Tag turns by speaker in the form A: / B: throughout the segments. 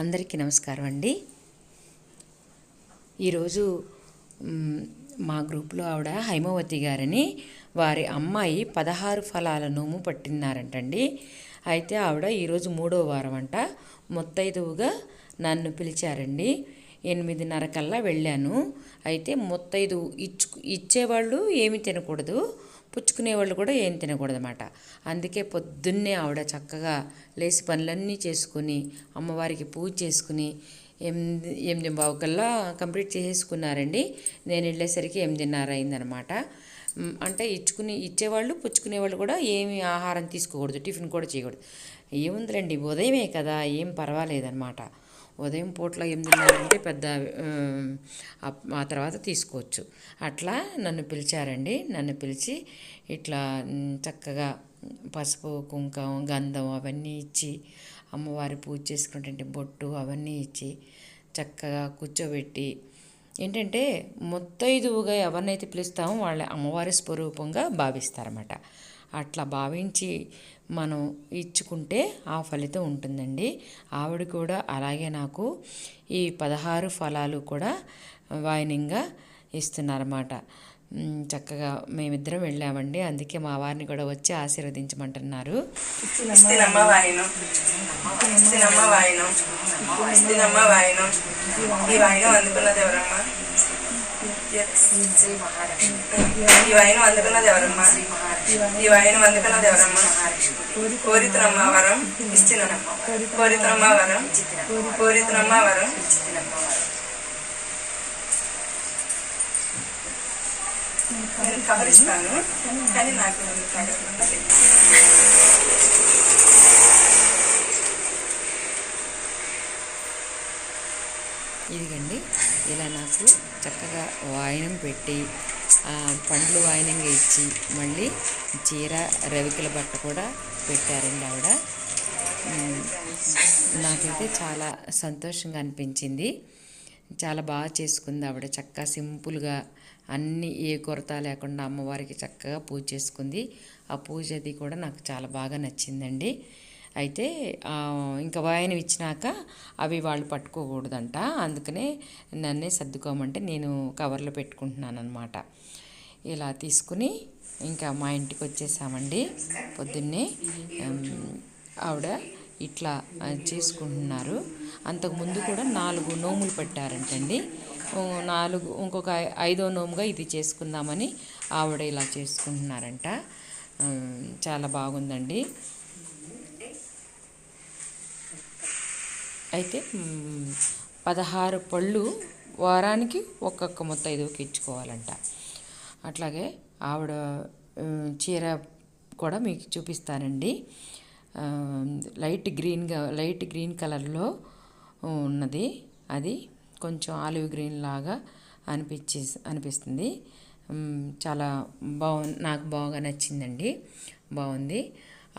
A: అందరికీ నమస్కారం అండి. ఈరోజు మా గ్రూప్లో ఆవిడ హైమవతి గారని వారి అమ్మాయి పదహారు ఫలాల నోము పట్టినారంటండి అయితే ఆవిడ ఈరోజు మూడో వారం అంట మొత్తైదువుగా నన్ను పిలిచారండి. ఎనిమిదిన్నర కల్లా వెళ్ళాను. అయితే ముత్తైదు ఇచ్చు ఇచ్చేవాళ్ళు ఏమి తినకూడదు. పుచ్చుకునేవాళ్ళు కూడా ఏం తినకూడదన్నమాట. అందుకే పొద్దున్నే ఆవిడ చక్కగా లేచి పనులన్నీ చేసుకుని అమ్మవారికి పూజ చేసుకుని ఎనిమిది ఎనిమిది బావుకల్లా కంప్లీట్ చేసేసుకున్నారండి. నేను వెళ్ళేసరికి ఎనిమిదిన్నర అయిందనమాట అంటే ఇచ్చుకుని ఇచ్చేవాళ్ళు పుచ్చుకునేవాళ్ళు కూడా ఏమి ఆహారం తీసుకోకూడదు టిఫిన్ కూడా చేయకూడదు. ఏముందిలేండి ఉదయమే కదా ఏం పర్వాలేదన్నమాట. ఉదయం పూట్ల ఎనిమిదిన్నర అంటే పెద్ద ఆ- తర్వాత తీసుకోవచ్చు. అట్లా నన్ను పిలిచారండి. నన్ను పిలిచి ఇట్లా చక్కగా పసుపు కుంకుమ గంధం అవన్నీ ఇచ్చి అమ్మవారి పూజ చేసుకున్నటువంటి బొట్టు అవన్నీ ఇచ్చి చక్కగా కూర్చోబెట్టి ఏంటంటే ముత్తైదువుగా ఎవరినైతే పిలుస్తామో వాళ్ళ అమ్మవారి స్వరూపంగా భావిస్తారన్నమాట. అట్లా భావించి మనం ఇచ్చుకుంటే ఆ ఫలితం ఉంటుందండి. ఆవిడ కూడా అలాగే నాకు ఈ పదహారు ఫలాలు కూడా వాయినింగా ఇస్తున్నారన్నమాట. చక్కగా మేమిద్దరం వెళ్ళామండి. అందుకే మా వారిని కూడా వచ్చి ఆశీర్వదించమంటున్నారు.
B: ఇస్తినమ్మ వాయినం. ఇస్తినమ్మ వాయినం ఈ వాయినం అందుకున్నది ఎవరమ్మా ఈ ఈ వాయినం అందుకున్నది ఎవరమ్మా కోరితునమ్మ వరం ఇస్తినమ్మ కోరితునమ్మ వరం కోరితునమ్మ వరం నేను కవర్ ఇస్తాను కానీ నాకు కవర్
A: ఇదిగండి ఇలా నాకు చక్కగా వాయనం పెట్టి పండ్లు వాయనంగా ఇచ్చి మళ్ళీ చీర రవికల బట్ట కూడా పెట్టారండి ఆవిడ. నాకైతే చాలా సంతోషంగా అనిపించింది. చాలా బాగా చేసుకుంది ఆవిడ. చక్కగా సింపుల్గా అన్ని ఏ కొరత లేకుండా అమ్మవారికి చక్కగా పూజ చేసుకుంది. ఆ పూజ అది కూడా నాకు చాలా బాగా నచ్చిందండి. అయితే ఇంకా వాయనం ఇచ్చినాక అవి వాళ్ళు పట్టుకోకూడదంట. అందుకనే నన్నే సర్దుకోమంటే నేను కవర్లో పెట్టుకుంటున్నాను అనమాట ఇలా తీసుకుని ఇంకా మా ఇంటికి వచ్చేసామండి. పొద్దున్నే ఆవిడ ఇట్లా చేసుకుంటున్నారు. అంతకుముందు కూడా నాలుగు నోములు పెట్టారంటండి. నాలుగు ఇంకొక ఐదో నోముగా ఇది చేసుకుందామని ఆవిడ ఇలా చేసుకుంటున్నారంట. చాలా బాగుందండి. అయితే పదహారు పళ్ళు వారానికి ఒక్కొక్క ముత్తైదువుకి ఇచ్చుకోవాలంట. అట్లాగే ఆవిడ చీర కూడా మీకు చూపిస్తానండి. లైట్ గ్రీన్గా లైట్ గ్రీన్ కలర్లో ఉన్నది. అది కొంచెం ఆలివ్ గ్రీన్ లాగా అనిపించే అనిపిస్తుంది. చాలా బాగు నాకు బాగా నచ్చిందండి. బాగుంది.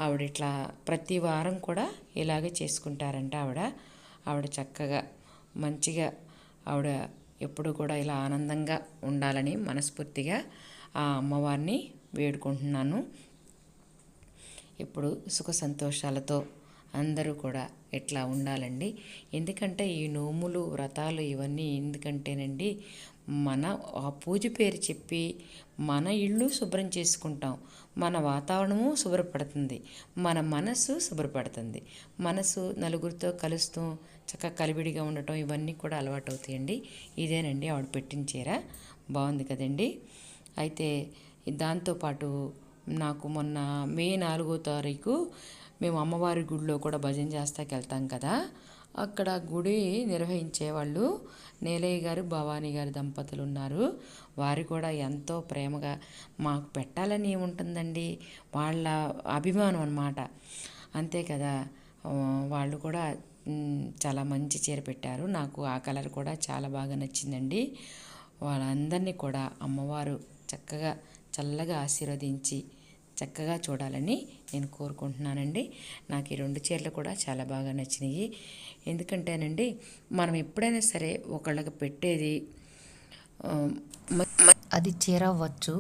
A: ఆవిడ ఇట్లా ప్రతి వారం కూడా ఇలాగే చేసుకుంటారంట ఆవిడ. ఆవిడ చక్కగా మంచిగా ఆవిడ ఎప్పుడు కూడా ఇలా ఆనందంగా ఉండాలని మనస్ఫూర్తిగా ఆ అమ్మవారిని వేడుకుంటున్నాను. ఎప్పుడు సుఖ సంతోషాలతో అందరూ కూడా ఇట్లా ఉండాలండి? ఎందుకంటే ఈ నోములు వ్రతాలు ఇవన్నీ ఎందుకంటేనండి మన ఆ పూజ పేరు చెప్పి మన ఇల్లు శుభ్రం చేసుకుంటాం. మన వాతావరణము శుభ్రపడుతుంది. మన మనసు శుభ్రపడుతుంది. మనసు నలుగురితో కలుస్తూ చక్కగా కలివిడిగా ఉండటం ఇవన్నీ కూడా అలవాటు అవుతాయండి ఇదేనండి ఆవిడ పెట్టిన చీర. బాగుంది కదండి. అయితే దాంతోపాటు నాకు మొన్న మే నాలుగో తారీఖు మేము అమ్మవారి గుడిలో కూడా భజన చేస్తాకి వెళ్తాం కదా. అక్కడ గుడి నిర్వహించే వాళ్ళు నీలయ్య గారు భవానీ గారి దంపతులు ఉన్నారు వారు కూడా ఎంతో ప్రేమగా మాకు పెట్టాలని ఏముంటుందండి? వాళ్ళ అభిమానం అన్నమాట. అంతే కదా. వాళ్ళు కూడా చాలా మంచి చీర పెట్టారు. నాకు ఆ కలర్ కూడా చాలా బాగా నచ్చిందండి. వాళ్ళందరినీ కూడా అమ్మవారు చక్కగా చల్లగా ఆశీర్వదించి చక్కగా చూడాలని నేను కోరుకుంటున్నానండి. నాకు ఈ రెండు చీరలు కూడా చాలా బాగా నచ్చినాయి ఎందుకంటేనండి మనం ఎప్పుడైనా సరే ఒకళ్ళకి పెట్టేది అది చీర అవ్వచ్చు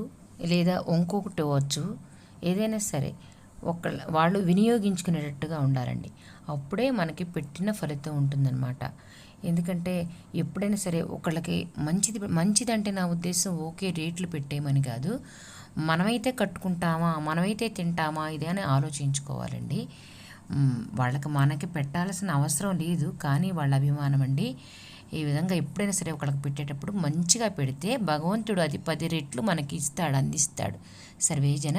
A: లేదా ఇంకొకటి అవ్వచ్చు ఏదైనా సరే ఒక వాళ్ళు వినియోగించుకునేటట్టుగా ఉండాలండి. అప్పుడే మనకి పెట్టిన ఫలితం ఉంటుందన్నమాట. ఎందుకంటే ఎప్పుడైనా సరే ఒకళ్ళకి మంచిది మంచిదంటే నా ఉద్దేశం ఓకే రేట్లు పెట్టేయమని కాదు. మనమైతే కట్టుకుంటామా మనమైతే తింటామా ఇది అని ఆలోచించుకోవాలండి. వాళ్ళకి మనకి పెట్టాల్సిన అవసరం లేదు కానీ వాళ్ళ అభిమానం అండి. ఈ విధంగా ఎప్పుడైనా సరే ఒకళ్ళకి పెట్టేటప్పుడు మంచిగా పెడితే భగవంతుడు అది పది రెట్లు మనకి ఇస్తాడు అందిస్తాడు. సర్వేజన